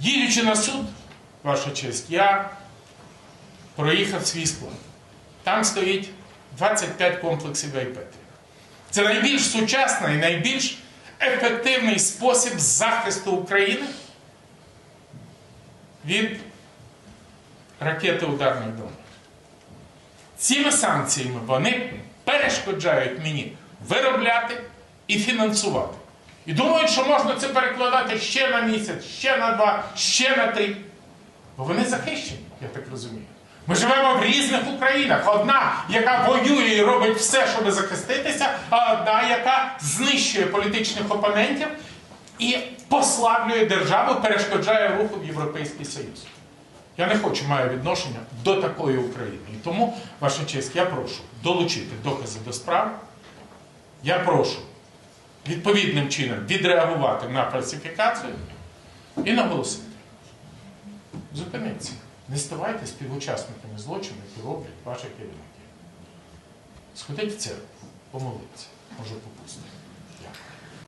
Їдучи на суд, ваша честь, я проїхав свій склад. Там стоїть 25 комплексів Айпетрів. Це найбільш сучасний, найбільш ефективний спосіб захисту України від ракети ударних дронів. Цими санкціями вони перешкоджають мені виробляти і фінансувати. І думають, що можна це перекладати ще на місяць, ще на два, ще на три. Бо вони захищені, я так розумію. Ми живемо в різних Українах. Одна, яка воює і робить все, щоб захиститися, а одна, яка знищує політичних опонентів і послаблює державу, перешкоджає руху в Європейський Союз. Я не хочу маю відношення до такої України. І тому, ваша честь, я прошу долучити докази до справи. Я прошу відповідним чином відреагувати на фальсифікацію і наголосити. Зупиніться. Не ставайте співучасниками злочину, які роблять ваші керівники. Сходіть в церкву, помолиться, може попустити.